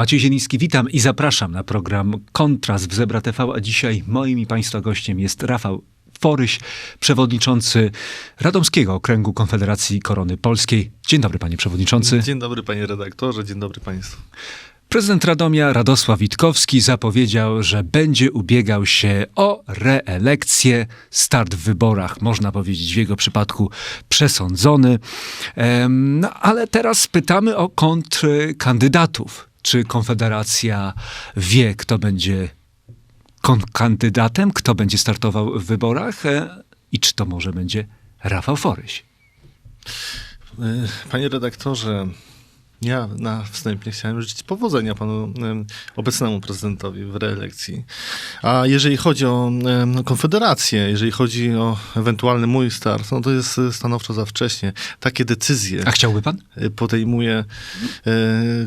Maciej Zieliński, witam i zapraszam na program Kontrast w Zebra TV, a dzisiaj moim i Państwa gościem jest Rafał Foryś, przewodniczący Radomskiego Okręgu Konfederacji Korony Polskiej. Dzień dobry, panie przewodniczący. Dzień dobry, panie redaktorze, dzień dobry państwu. Prezydent Radomia Radosław Witkowski zapowiedział, że będzie ubiegał się o reelekcję. Start w wyborach, można powiedzieć, w jego przypadku przesądzony. No, ale teraz pytamy o kontrkandydatów. Czy Konfederacja wie, kto będzie kandydatem, kto będzie startował w wyborach e, i czy to może będzie Rafał Foryś? Y, Panie redaktorze, ja na wstępie chciałem życzyć powodzenia panu em, obecnemu prezydentowi w reelekcji. A jeżeli chodzi o Konfederację, jeżeli chodzi o ewentualny mój start, no to jest y, stanowczo za wcześnie. Takie decyzje A chciałby pan? y, podejmuje y,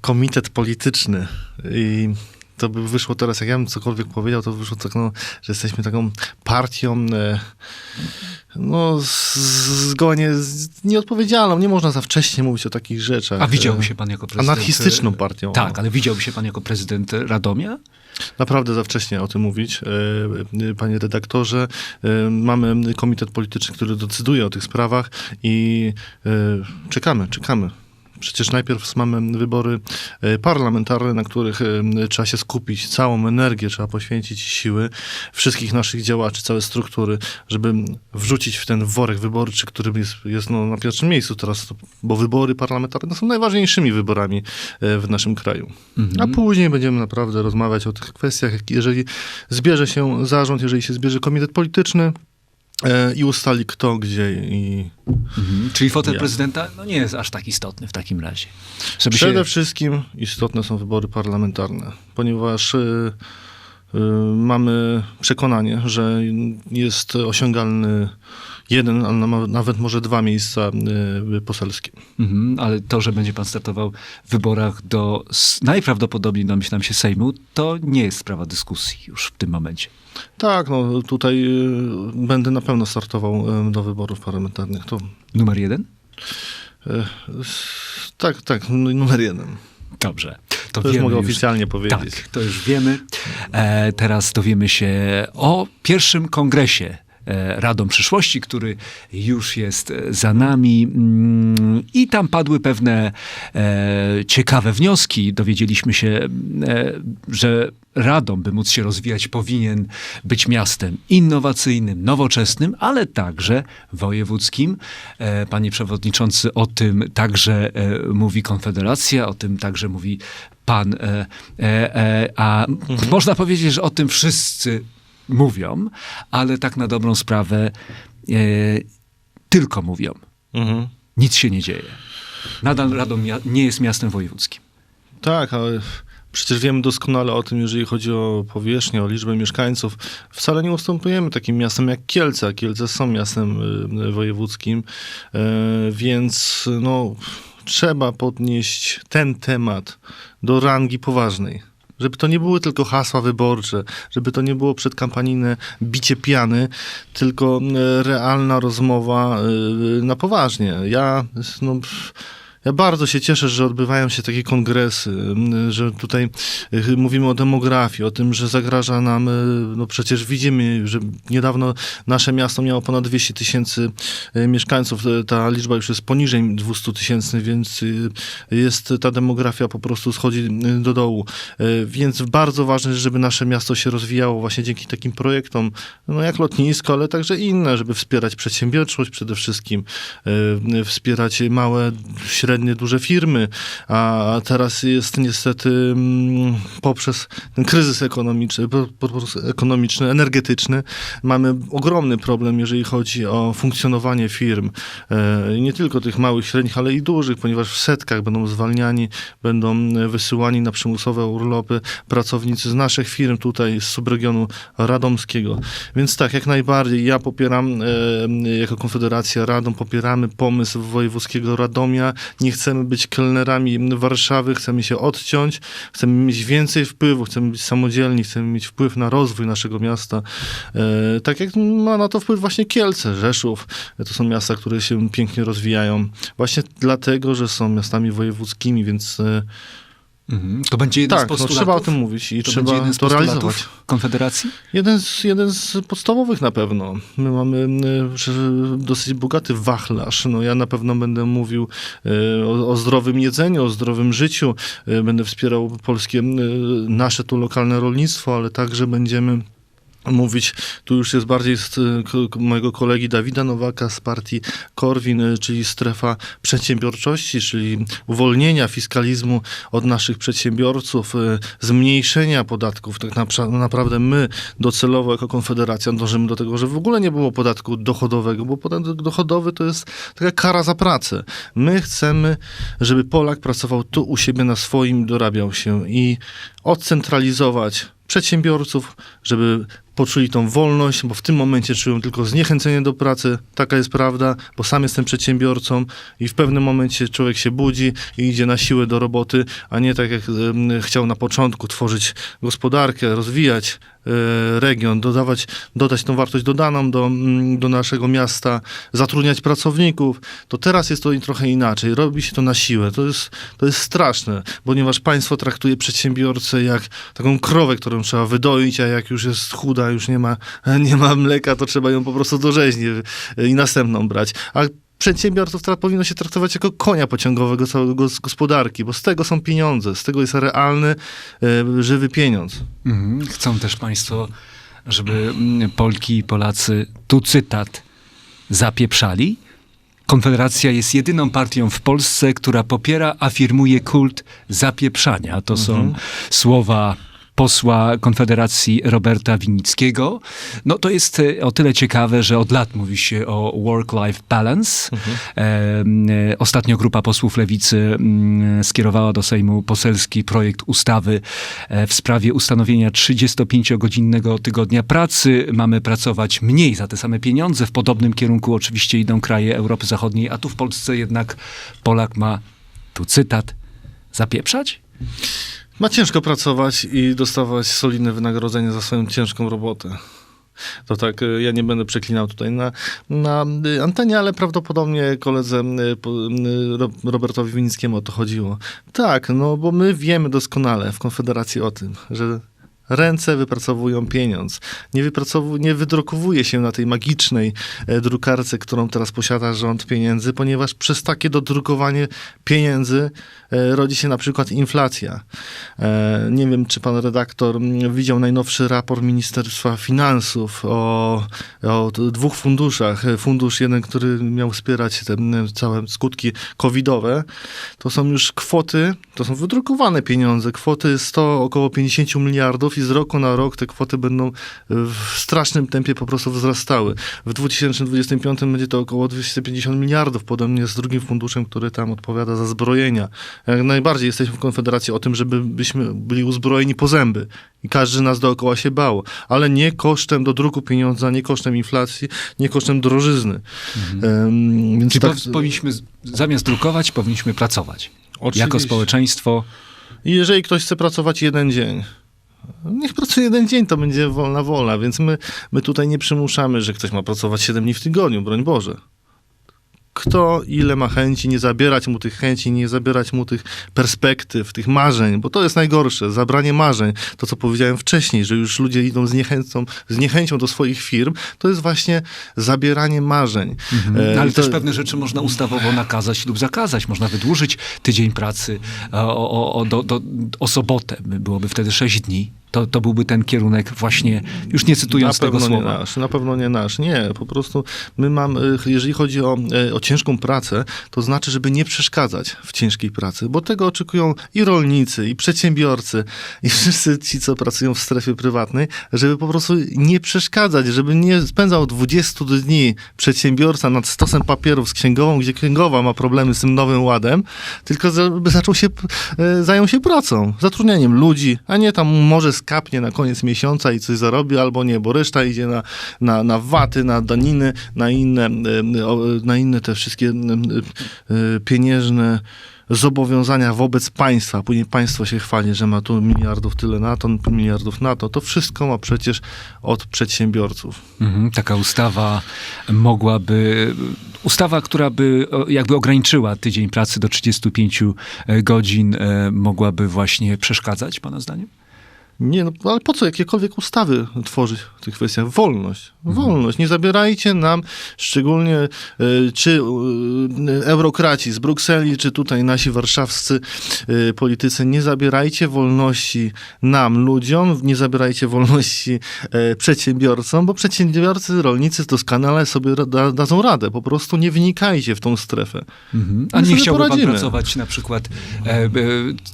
komitet polityczny i to by wyszło teraz, jak ja bym cokolwiek powiedział, to wyszło tak, no, że jesteśmy taką partią e, no, z- zgoła nie, nieodpowiedzialną. Nie można za wcześnie mówić o takich rzeczach. A widziałby się pan jako prezydent? Anarchistyczną e, partią. Tak, ale widziałby się pan jako prezydent Radomia? Naprawdę za wcześnie o tym mówić, e, e, panie redaktorze. Mamy komitet polityczny, który decyduje o tych sprawach i czekamy, czekamy. Przecież najpierw mamy wybory e, parlamentarne, na których e, trzeba się skupić, całą energię trzeba poświęcić siły wszystkich naszych działaczy, całe struktury, żeby wrzucić w ten worek wyborczy, który jest, jest no, na pierwszym miejscu teraz, bo wybory parlamentarne są najważniejszymi wyborami e, w naszym kraju. A później będziemy naprawdę rozmawiać o tych kwestiach, jeżeli zbierze się zarząd, jeżeli się zbierze komitet polityczny i ustali kto, gdzie i... Mhm. Czyli fotel Ja. prezydenta no nie jest aż tak istotny w takim razie. Żeby Przede się... wszystkim istotne są wybory parlamentarne, ponieważ y, y, mamy przekonanie, że jest osiągalny jeden, a na- nawet może dwa miejsca y, poselskie. Mhm, ale to, że będzie pan startował w wyborach do najprawdopodobniej, domyślam się, Sejmu, to nie jest sprawa dyskusji już w tym momencie. Tak, no tutaj y, będę na pewno startował y, do wyborów parlamentarnych. To Numer jeden? tak, tak, numer jeden. Dobrze. To, To już mogę już. oficjalnie powiedzieć. Tak, to już wiemy. E, teraz dowiemy się o pierwszym kongresie Radą Przyszłości, który już jest e, za nami. Mm, I tam padły pewne e, ciekawe wnioski. Dowiedzieliśmy się, e, że Radom, by móc się rozwijać, powinien być miastem innowacyjnym, nowoczesnym, ale także wojewódzkim. E, Panie Przewodniczący, o tym także e, mówi Konfederacja, o tym także mówi Pan. e, e, e, A można powiedzieć, że o tym wszyscy mówią, ale tak na dobrą sprawę e, tylko mówią. Mhm. Nic się nie dzieje. Nadal Radom nie jest miastem wojewódzkim. Tak, ale przecież wiemy doskonale o tym, jeżeli chodzi o powierzchnię, o liczbę mieszkańców. Wcale nie ustępujemy takim miastem jak Kielce, Kielce są miastem y, wojewódzkim, e, więc no, trzeba podnieść ten temat do rangi poważnej. Żeby to nie były tylko hasła wyborcze, żeby to nie było przedkampanijne bicie piany, tylko e, realna rozmowa e, na poważnie. Ja, no, ja bardzo się cieszę, że odbywają się takie kongresy, że tutaj mówimy o demografii, o tym, że zagraża nam, y, no przecież widzimy, że niedawno nasze miasto miało ponad 200 tysięcy y, mieszkańców, Y, ta liczba już jest poniżej 200 tysięcy, więc jest ta demografia po prostu schodzi do dołu. Więc bardzo ważne żeby nasze miasto się rozwijało właśnie dzięki takim projektom, no jak lotnisko, ale także inne, żeby wspierać przedsiębiorczość przede wszystkim, wspierać małe, średnie, duże firmy, a teraz jest niestety mm, poprzez ten kryzys ekonomiczny, ekonomiczny, energetyczny, mamy ogromny problem, jeżeli chodzi o funkcjonowanie firm. E, Nie tylko tych małych, średnich, ale i dużych, ponieważ w setkach będą zwalniani, będą wysyłani na przymusowe urlopy pracownicy z naszych firm tutaj z subregionu radomskiego. Więc tak, jak najbardziej ja popieram, e, jako Konfederacja Radom, popieramy pomysł wojewódzkiego Radomia. Nie chcemy być kelnerami Warszawy, chcemy się odciąć, chcemy mieć więcej wpływu, chcemy być samodzielni, chcemy mieć wpływ na rozwój naszego miasta. E, tak jak ma na to wpływ właśnie Kielce, Rzeszów. To są miasta, które się pięknie rozwijają. Właśnie dlatego, że są miastami wojewódzkimi, więc e. To będzie jeden Tak, z no, postulatów? trzeba o tym mówić i to trzeba będzie jeden z to realizować. Konfederacji? Jeden z, jeden z podstawowych na pewno. My mamy że dosyć bogaty wachlarz. No, ja na pewno będę mówił y, o, o zdrowym jedzeniu, o zdrowym życiu. Y, Będę wspierał polskie, nasze tu lokalne rolnictwo, ale także będziemy mówić, tu już jest bardziej z mojego kolegi Dawida Nowaka z partii Korwin, y, czyli strefa przedsiębiorczości, czyli uwolnienia fiskalizmu od naszych przedsiębiorców, y, zmniejszenia podatków. Tak napra- naprawdę my docelowo jako Konfederacja dążymy do tego, że w ogóle nie było podatku dochodowego, bo podatek dochodowy to jest taka kara za pracę. My chcemy, żeby Polak pracował tu u siebie na swoim, dorabiał się i odcentralizować przedsiębiorców, żeby poczuli tą wolność, bo w tym momencie czują tylko zniechęcenie do pracy. Taka jest prawda, bo sam jestem przedsiębiorcą i w pewnym momencie człowiek się budzi i idzie na siłę do roboty, a nie tak jak chciał na początku tworzyć gospodarkę, rozwijać e, region, dodawać, dodać tą wartość dodaną do, do naszego miasta, zatrudniać pracowników, to teraz jest to trochę inaczej. Robi się to na siłę. To jest, to jest straszne, ponieważ państwo traktuje przedsiębiorcę jak taką krowę, którą trzeba wydoić, a jak już jest chuda, już nie ma, nie ma mleka, to trzeba ją po prostu do rzeźni y, i następną brać. A przedsiębiorców teraz powinno się traktować jako konia pociągowego całego gos- gospodarki, bo z tego są pieniądze, z tego jest realny, y, żywy pieniądz. Mhm. Chcą też państwo, żeby mm, Polki i Polacy, tu cytat, zapieprzali? Konfederacja jest jedyną partią w Polsce, która popiera, afirmuje kult zapieprzania. To są słowa posła Konfederacji Roberta Winnickiego. No to jest e, o tyle ciekawe, że od lat mówi się o work-life balance. E, e, ostatnio grupa posłów Lewicy mm, skierowała do Sejmu poselski projekt ustawy e, w sprawie ustanowienia 35-godzinnego tygodnia pracy. Mamy pracować mniej za te same pieniądze. W podobnym kierunku oczywiście idą kraje Europy Zachodniej, a tu w Polsce jednak Polak ma, tu cytat, zapieprzać? Ma ciężko pracować i dostawać solidne wynagrodzenie za swoją ciężką robotę. To tak, y, ja nie będę przeklinał tutaj na, na y, antenie, ale prawdopodobnie koledze y, Robertowi Winickiemu o to chodziło. Tak, no bo my wiemy doskonale w Konfederacji o tym, że ręce wypracowują pieniądz. Nie, nie wydrukowuje się na tej magicznej e, drukarce, którą teraz posiada rząd pieniędzy, ponieważ przez takie dodrukowanie pieniędzy e, rodzi się na przykład inflacja. E, nie wiem, czy pan redaktor mm, widział najnowszy raport Ministerstwa Finansów o, o dwóch funduszach. Fundusz jeden, który miał wspierać te całe skutki covidowe, to są już kwoty, to są wydrukowane pieniądze, kwoty 100, około 50 miliardów i z roku na rok te kwoty będą w strasznym tempie po prostu wzrastały. W 2025 będzie to około 250 miliardów, podobnie z drugim funduszem, który tam odpowiada za zbrojenia. Jak najbardziej jesteśmy w Konfederacji o tym, żeby byśmy byli uzbrojeni po zęby i każdy nas dookoła się bał, ale nie kosztem do druku pieniądza, nie kosztem inflacji, nie kosztem drożyzny. Em, więc Czyli tak, pow- powinniśmy, zamiast drukować, powinniśmy pracować. Oczywiście. Jako społeczeństwo. I jeżeli ktoś chce pracować jeden dzień, niech pracuje jeden dzień, to będzie wolna wola, więc my, my tutaj nie przymuszamy, że ktoś ma pracować 7 dni w tygodniu, broń Boże. Kto ile ma chęci, nie zabierać mu tych chęci, nie zabierać mu tych perspektyw, tych marzeń, bo to jest najgorsze, zabranie marzeń. To, co powiedziałem wcześniej, że już ludzie idą z niechęcą, z niechęcią do swoich firm, to jest właśnie zabieranie marzeń. E, No, ale to- też pewne rzeczy można ustawowo nakazać lub zakazać. Można wydłużyć tydzień pracy o, o, o, do, do, o sobotę. Byłoby wtedy sześć dni. To, to byłby ten kierunek właśnie, już nie cytując na tego słowa. nie nasz, na pewno nie nasz. Nie, po prostu my mamy, jeżeli chodzi o, e, o ciężką pracę, to znaczy, żeby nie przeszkadzać w ciężkiej pracy, bo tego oczekują i rolnicy, i przedsiębiorcy, i wszyscy ci, co pracują w strefie prywatnej, żeby po prostu nie przeszkadzać, żeby nie spędzał 20 dni przedsiębiorca nad stosem papierów z księgową, gdzie księgowa ma problemy z tym nowym ładem, tylko żeby zaczął się, e, zajął się pracą, zatrudnianiem ludzi, a nie tam może skapnie na koniec miesiąca i coś zarobi, albo nie, bo reszta idzie na, na, na waty, na daniny, na inne, e, na inne te wszystkie e, e, pieniężne zobowiązania wobec państwa, później państwo się chwali, że ma tu miliardów tyle na to, miliardów na to, to wszystko ma przecież od przedsiębiorców. Mhm, taka ustawa mogłaby, ustawa, która by jakby ograniczyła tydzień pracy do 35 godzin, e, mogłaby właśnie przeszkadzać, pana zdaniem? Nie, no, ale po co jakiekolwiek ustawy tworzyć w tych kwestiach? Wolność. Wolność. Nie zabierajcie nam, szczególnie e, czy e, eurokraci z Brukseli, czy tutaj nasi warszawscy e, politycy, nie zabierajcie wolności nam, ludziom, nie zabierajcie wolności przedsiębiorcom, bo przedsiębiorcy, rolnicy doskonale sobie da, dadzą radę. Po prostu nie wnikajcie w tą strefę. Mhm. A My nie chciałby pan pracować na przykład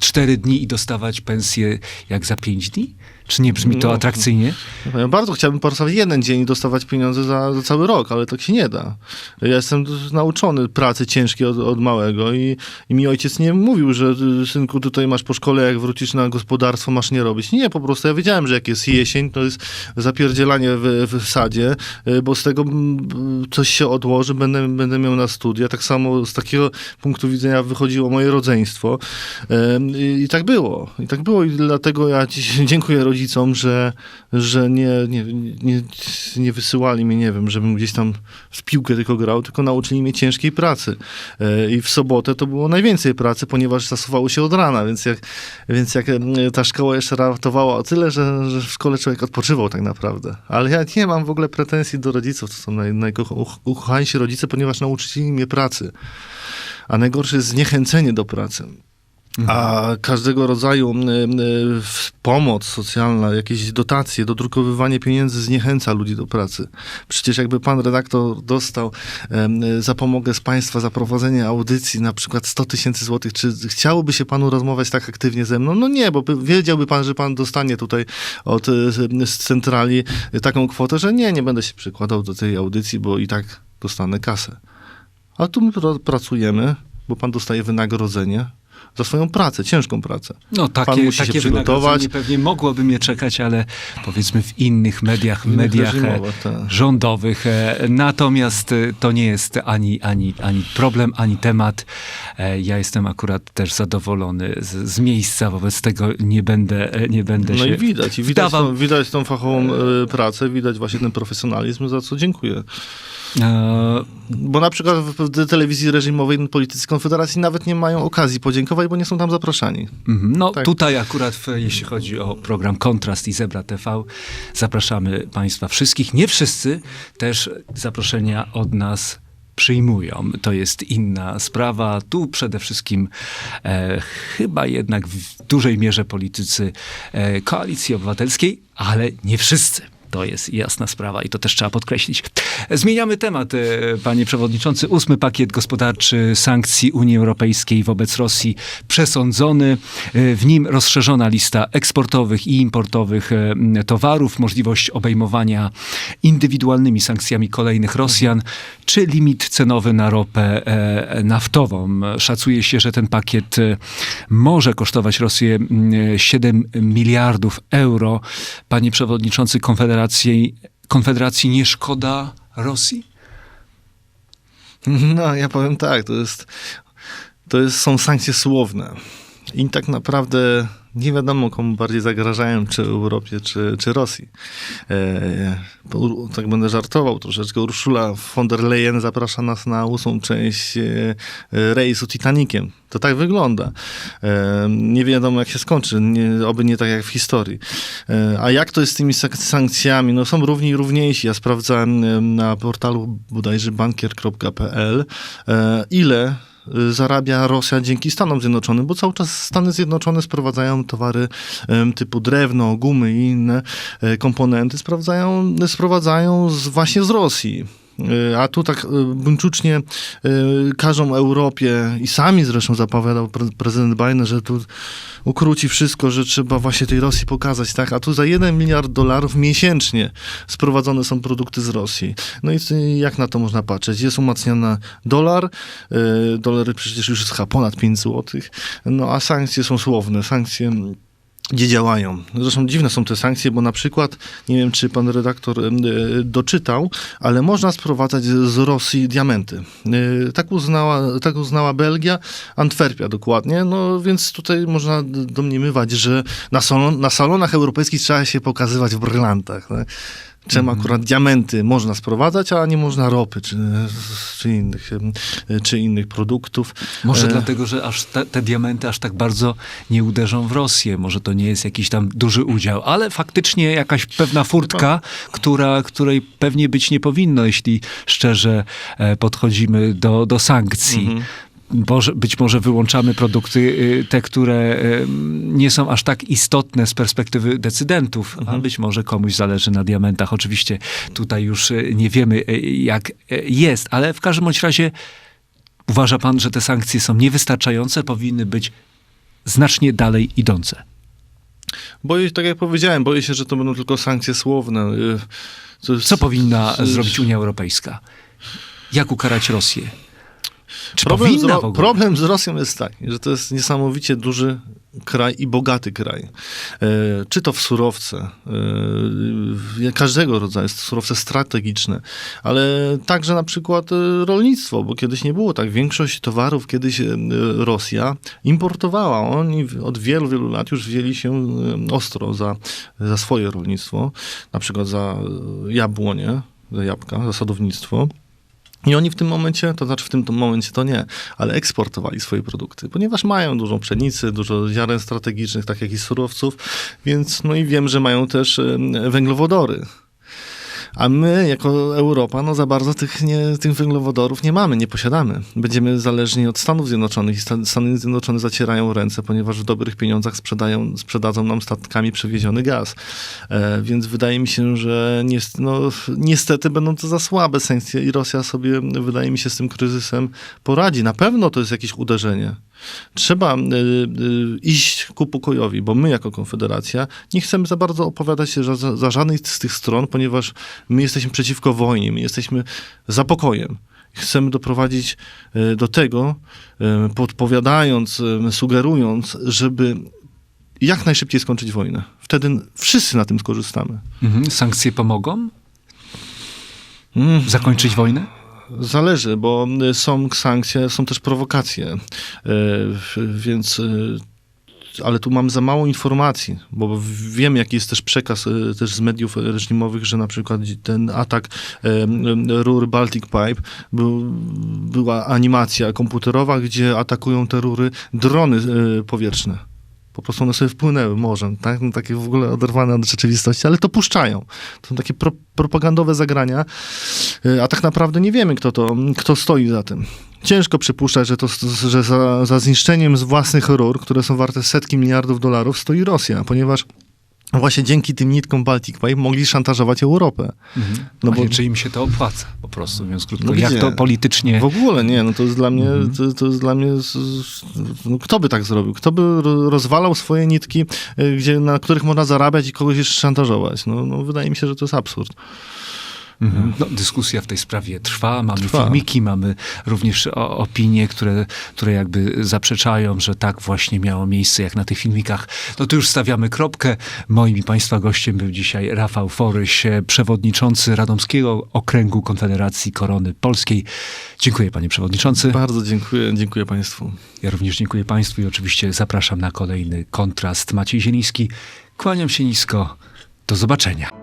cztery dni i dostawać pensję jak za pięć dni? Czy nie brzmi to No. atrakcyjnie? Ja bardzo chciałbym pracować jeden dzień i dostawać pieniądze za, za cały rok, ale tak się nie da. Ja jestem nauczony pracy ciężkiej od, od małego i, i mi ojciec nie mówił, że synku tutaj masz po szkole, jak wrócisz na gospodarstwo, masz nie robić. Nie, po prostu ja wiedziałem, że jak jest jesień, to jest zapierdzielanie w, w sadzie, y, bo z tego mm, coś się odłoży, będę, będę miał na studia. Tak samo z takiego punktu widzenia wychodziło moje rodzeństwo. I tak było. I tak było i dlatego ja dziś dziękuję rodzicom, że, że nie, nie, nie, nie wysyłali mnie, nie wiem, żebym gdzieś tam w piłkę tylko grał, tylko nauczyli mnie ciężkiej pracy. E, I w sobotę to było najwięcej pracy, ponieważ zasuwało się od rana, więc jak, więc jak em, ta szkoła jeszcze ratowała o tyle, że, że w szkole człowiek odpoczywał tak naprawdę. Ale ja nie mam w ogóle pretensji do rodziców, to są naj, najukochańsi rodzice, ponieważ nauczyli mnie pracy. A najgorsze jest zniechęcenie do pracy. A każdego rodzaju pomoc socjalna, jakieś dotacje, dodrukowywanie pieniędzy zniechęca ludzi do pracy. Przecież jakby pan redaktor dostał zapomogę z państwa za prowadzenie audycji na przykład 100 tysięcy złotych, czy chciałoby się panu rozmawiać tak aktywnie ze mną? No nie, bo by- wiedziałby pan, że pan dostanie tutaj od y, z centrali taką kwotę, że nie, nie będę się przykładał do tej audycji, bo i tak dostanę kasę. A tu my pra- pracujemy, bo pan dostaje wynagrodzenie za swoją pracę, ciężką pracę. No Pan takie, musi się takie przygotować. wynagrodzenie pewnie mogłoby mnie czekać, ale powiedzmy w innych mediach, Innych mediach e, tak. rządowych. e, Natomiast e, to nie jest ani, ani, ani problem, ani temat. Ja jestem akurat też zadowolony z, z miejsca, wobec tego nie będę, nie będę No się i widać, i widać, wdawał. tą, widać tą fachową pracę, widać właśnie ten profesjonalizm, za co dziękuję. E, Bo na przykład w, telewizji reżimowej politycy Konfederacji nawet nie mają okazji podziękować, bo nie są tam zapraszani. Mhm. No Tak. tutaj akurat, w, jeśli chodzi o program Kontrast i Zebra TV, zapraszamy Państwa wszystkich. Nie wszyscy też zaproszenia od nas przyjmują. To jest inna sprawa. Tu przede wszystkim e, chyba jednak w dużej mierze politycy e, Koalicji Obywatelskiej, ale nie wszyscy. To jest jasna sprawa i to też trzeba podkreślić. Zmieniamy temat, e, panie przewodniczący. Ósmy pakiet gospodarczy sankcji Unii Europejskiej wobec Rosji przesądzony. E, W nim rozszerzona lista eksportowych i importowych e, towarów, możliwość obejmowania indywidualnymi sankcjami kolejnych Rosjan, czy limit cenowy na ropę naftową. Szacuje się, że ten pakiet może kosztować Rosję m, 7 miliardów euro. Panie przewodniczący Konfederacji, Konfederacji nie szkoda Rosji? No, ja powiem tak, to jest, to jest, są sankcje słowne. I tak naprawdę nie wiadomo, komu bardziej zagrażają, czy Europie, czy, czy Rosji. E, tak będę żartował troszeczkę. Urszula von der Leyen zaprasza nas na ósmą część e, rejsu Titanikiem. To tak wygląda. E, nie wiadomo, jak się skończy. Nie, oby nie tak jak w historii. A jak to jest z tymi sankcjami? No są równi i równiejsi. Ja sprawdzałem na portalu bodajże bankier.pl ile zarabia Rosja dzięki Stanom Zjednoczonym, bo cały czas Stany Zjednoczone sprowadzają towary typu drewno, gumy i inne e, komponenty, sprawdzają, sprowadzają z, właśnie z Rosji. Y, A tu tak y, buńczucznie y, każą Europie i sami zresztą zapowiadał pre- prezydent Biden, że tu ukróci wszystko, że trzeba właśnie tej Rosji pokazać, tak? A tu za 1 miliard dolarów miesięcznie sprowadzone są produkty z Rosji. No i jak na to można patrzeć? Jest umacniany dolar, y, dolar przecież już jest ponad 5 złotych, no a sankcje są słowne. Sankcje gdzie działają. Zresztą dziwne są te sankcje, bo na przykład, nie wiem czy pan redaktor e, doczytał, ale można sprowadzać z Rosji diamenty. E, Tak uznała, tak uznała Belgia, Antwerpia dokładnie, no więc tutaj można domniemywać, że na, salon, na salonach europejskich trzeba się pokazywać w brylantach. Czym akurat diamenty można sprowadzać, a nie można ropy czy, czy, innych, czy innych produktów. Może E, dlatego, że aż te, te diamenty aż tak bardzo nie uderzą w Rosję. Może to nie jest jakiś tam duży udział, ale faktycznie jakaś pewna furtka, która, której pewnie być nie powinno, jeśli szczerze e, podchodzimy do, do sankcji. Mhm. Może, być może wyłączamy produkty, y, te, które y, nie są aż tak istotne z perspektywy decydentów, a być może komuś zależy na diamentach. Oczywiście tutaj już y, nie wiemy, jak jest, ale w każdym bądź razie uważa pan, że te sankcje są niewystarczające, powinny być znacznie dalej idące. Boję się, tak jak powiedziałem, boję się, że to będą tylko sankcje słowne. Jest- Co powinna zrobić Unia Europejska? Jak ukarać Rosję? Czy Problem z, powinna problem z Rosją jest taki, że to jest niesamowicie duży kraj i bogaty kraj. E, czy to w surowce, e, każdego rodzaju surowce strategiczne, ale także na przykład e, rolnictwo, bo kiedyś nie było tak. Większość towarów kiedyś Rosja importowała. Oni od wielu, wielu lat już wzięli się ostro za, za swoje rolnictwo, na przykład za jabłonie, za jabłka, za sadownictwo. I oni w tym momencie, to znaczy w tym momencie to nie, ale eksportowali swoje produkty, ponieważ mają dużo pszenicy, dużo ziaren strategicznych, tak jak i surowców, więc no i wiem, że mają też węglowodory. A my, jako Europa, no za bardzo tych, nie, tych węglowodorów nie mamy, nie posiadamy. Będziemy zależni od Stanów Zjednoczonych i Stan- Stany Zjednoczone zacierają ręce, ponieważ w dobrych pieniądzach sprzedają, sprzedadzą nam statkami przewieziony gaz. E, więc wydaje mi się, że no, niestety będą to za słabe sankcje i Rosja sobie, wydaje mi się, z tym kryzysem poradzi. Na pewno to jest jakieś uderzenie. Trzeba y, y, iść ku pokojowi, bo my jako Konfederacja nie chcemy za bardzo opowiadać się za, za, żadnej z tych stron, ponieważ my jesteśmy przeciwko wojnie, my jesteśmy za pokojem. Chcemy doprowadzić y, do tego, podpowiadając, sugerując, żeby jak najszybciej skończyć wojnę. Wtedy wszyscy na tym skorzystamy. Mhm. Sankcje pomogą Mm. zakończyć wojnę? Zależy, bo y, są sankcje, są też prowokacje, y, więc. y, Ale tu mam za mało informacji, bo wiem, jaki jest też przekaz też z mediów reżimowych, że na przykład ten atak rur Baltic Pipe był, była animacja komputerowa, gdzie atakują te rury drony powietrzne. Po prostu one sobie wpłynęły morzem, tak? No, takie w ogóle oderwane od rzeczywistości, ale to puszczają. To są takie pro, propagandowe zagrania, y, a tak naprawdę nie wiemy, kto, to, kto stoi za tym. Ciężko przypuszczać, że, to, że za, za zniszczeniem z własnych rur, które są warte setki miliardów dolarów, stoi Rosja, ponieważ właśnie dzięki tym nitkom Baltic Pipe mogli szantażować Europę. Mhm. No No bo-. Czy im się to opłaca po prostu, mówiąc krótko. No jak to politycznie... W ogóle nie, no to jest dla mnie, to, to jest dla mnie, no kto by tak zrobił? Kto by ro- rozwalał swoje nitki, y, gdzie, na których można zarabiać i kogoś jeszcze szantażować? No, no wydaje mi się, że to jest absurd. Mhm. No, dyskusja w tej sprawie trwa, mamy Trwa. filmiki, mamy również opinie, które, które jakby zaprzeczają, że tak właśnie miało miejsce jak na tych filmikach. No to już stawiamy kropkę. Moim i Państwa gościem był dzisiaj Rafał Foryś, przewodniczący Radomskiego Okręgu Konfederacji Korony Polskiej. Dziękuję panie przewodniczący. Bardzo dziękuję, dziękuję Państwu. Ja również dziękuję Państwu i oczywiście zapraszam na kolejny kontrast. Maciej Zieliński. Kłaniam się nisko. Do zobaczenia.